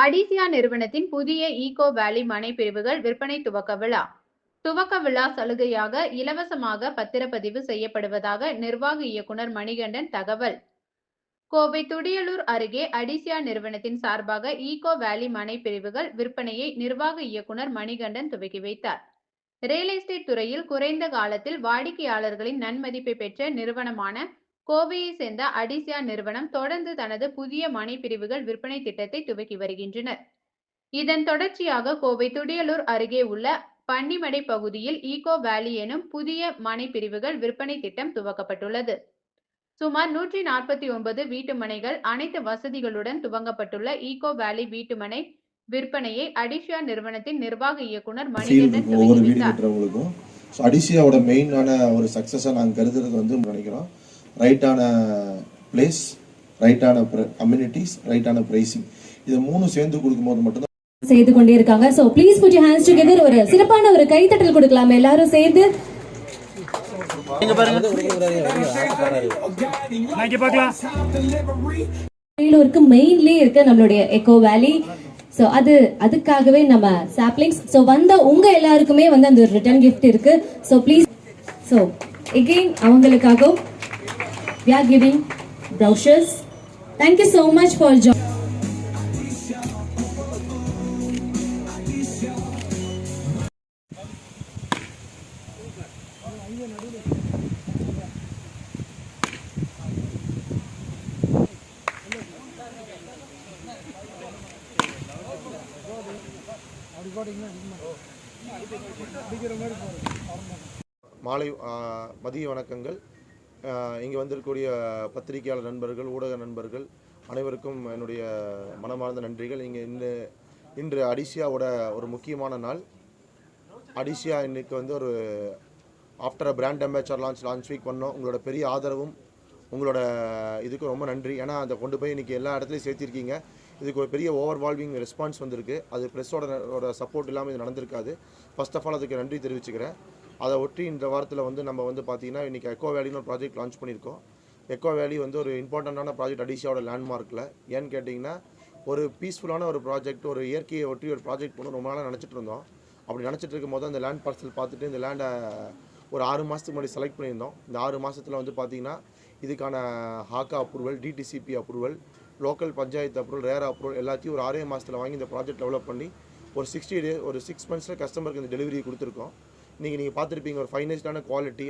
அடிசியா நிறுவனத்தின் புதிய ஈகோ வேலி மனை பிரிவுகள் விற்பனை துவக்க விழா. துவக்க விழா சலுகையாக இலவசமாக பத்திரப்பதிவு செய்யப்படுவதாக நிர்வாக இயக்குனர் மணிகண்டன் தகவல். கோவை துடியலூர் அருகே அடிசியா நிறுவனத்தின் சார்பாக ஈகோ வேலி மனை பிரிவுகள் விற்பனையை நிர்வாக இயக்குனர் மணிகண்டன் துவக்கி வைத்தார். ரியல் எஸ்டேட் துறையில் குறைந்த காலத்தில் வாடிக்கையாளர்களின் நன்மதிப்பை பெற்ற நிறுவனமான கோவையை சேர்ந்த அடிசியா நிறுவனம் தொடர்ந்து தனது புதிய மனை பிரிவுகள் விற்பனை திட்டத்தை துவக்கி வருகின்றனர். இதன் தொடர்ச்சியாக கோவை துடியலூர் அருகே உள்ள பன்னிமடை பகுதியில் ஈகோ வேலி எனும் புதிய மனை பிரிவுகள் விற்பனை திட்டம் துவக்கப்பட்டுள்ளது. சுமார் நூற்றி நாற்பத்தி ஒன்பது வீட்டுமனைகள் அனைத்து வசதிகளுடன் துவங்கப்பட்டுள்ள ஈகோ வேலி வீட்டுமனை விற்பனையை அடிஷியா நிறுவனத்தின் நிர்வாக இயக்குனர் மணிகண்டன் ஒவ்வொரு வீடு கட்டுறவங்களுக்கும் மெயினான ஒரு சக்ஸஸை நாங்கள் கருதுறது வந்து நினைக்கிறோம். ரைட்டான பிளேஸ் ரைட்டான கம்யூனிட்டிஸ் ரைட்டான ப்ரைசிங் இது மூணும் சேர்ந்து கொடுக்கும்போது மட்டும்தான் செய்து கொண்டே இருக்காங்க. So please put hands together ஒரு சிறப்பான ஒரு கைத்தட்டல் கொடுக்கலாம். எல்லாரும் சேர்ந்து. வேலூருக்கு மெயின்லயே இருக்கு நம்மளுடைய எக்கோ வேலி சோ அது அதுக்காகவே நம்ம சாப்லிங்ஸ் சோ வந்த உங்க எல்லாருக்குமே வந்து அந்த ரிட்டர்ன் gift இருக்கு. சோ ப்ளீஸ் சோ எகெயின் அவங்களுக்காகவும் we are giving brochures thank you so much for joining மாலை ஆ, மதிய வணக்கங்கள் இங்கே வந்திருக்கக்கூடிய பத்திரிகையாளர் நண்பர்கள் ஊடக நண்பர்கள் அனைவருக்கும் என்னுடைய மனமார்ந்த நன்றிகள். இங்கே இன்று இன்று அடிசியாவோட ஒரு முக்கியமான நாள். அடிசியா இன்னைக்கு வந்து ஒரு after brand ambassador launch launch week பண்ணோம். உங்களோட பெரிய ஆதரவும் உங்களோட இதுக்கு ரொம்ப நன்றி. ஏன்னா அதை கொண்டு போய் இன்றைக்கி எல்லா இடத்துலையும் சேர்த்திருக்கீங்க. இதுக்கு ஒரு பெரிய ஓவர்வால்விங் ரெஸ்பான்ஸ் வந்திருக்கு. அது ப்ரெஸ்ஸோட சப்போர்ட் இல்லாமல் இது நடந்திருக்காது. ஃபஸ்ட் ஆஃப் ஆல் அதுக்கு நன்றி தெரிவிச்சுக்கிறேன். அதை ஒட்டி இந்த வாரத்தில் வந்து நம்ம வந்து பார்த்தீங்கன்னா இன்றைக்கி எக்கோ வேலின்னு ஒரு ப்ராஜெக்ட் லான்ச் பண்ணியிருக்கோம். எக்கோ வேலி வந்து ஒரு இம்பார்ட்டண்ட்டான ப்ராஜெக்ட் அடிஷியாவோட லேண்ட்மார்க்கில் ஏன்னு கேட்டிங்கன்னா ஒரு பீஸ்ஃபுல்லான ஒரு ப்ராஜெக்ட் ஒரு இயற்கையை ஒட்டி ஒரு ப்ராஜெக்ட் பண்ணணும் ரொம்ப நாளாக நினச்சிட்டு இருந்தோம். அப்படி நினச்சிட்டு இருக்கும் போது அந்த லேண்ட் பார்சல் பார்த்துட்டு இந்த லேண்டை ஒரு ஆறு மாதத்துக்கு முன்னாடி செலக்ட் பண்ணியிருந்தோம். இந்த ஆறு மாதத்தில் வந்து பார்த்தீங்கன்னா இதுக்கான Hakka approval DTCP approval local panchayat approval RERA approval எல்லாத்தையும் ஒரு ஆறே மாதத்தில் வாங்கி இந்த ப்ராஜெக்ட் டெவலப் பண்ணி ஒரு சிக்ஸ்டி டே ஒரு சிக்ஸ் மந்த்ஸில் கஸ்டமருக்கு இந்த டெலிவரி கொடுத்துருக்கோம். நீங்கள் நீங்கள் பார்த்துருப்பீங்க ஒரு ஃபைனஸ்டான குவாலிட்டி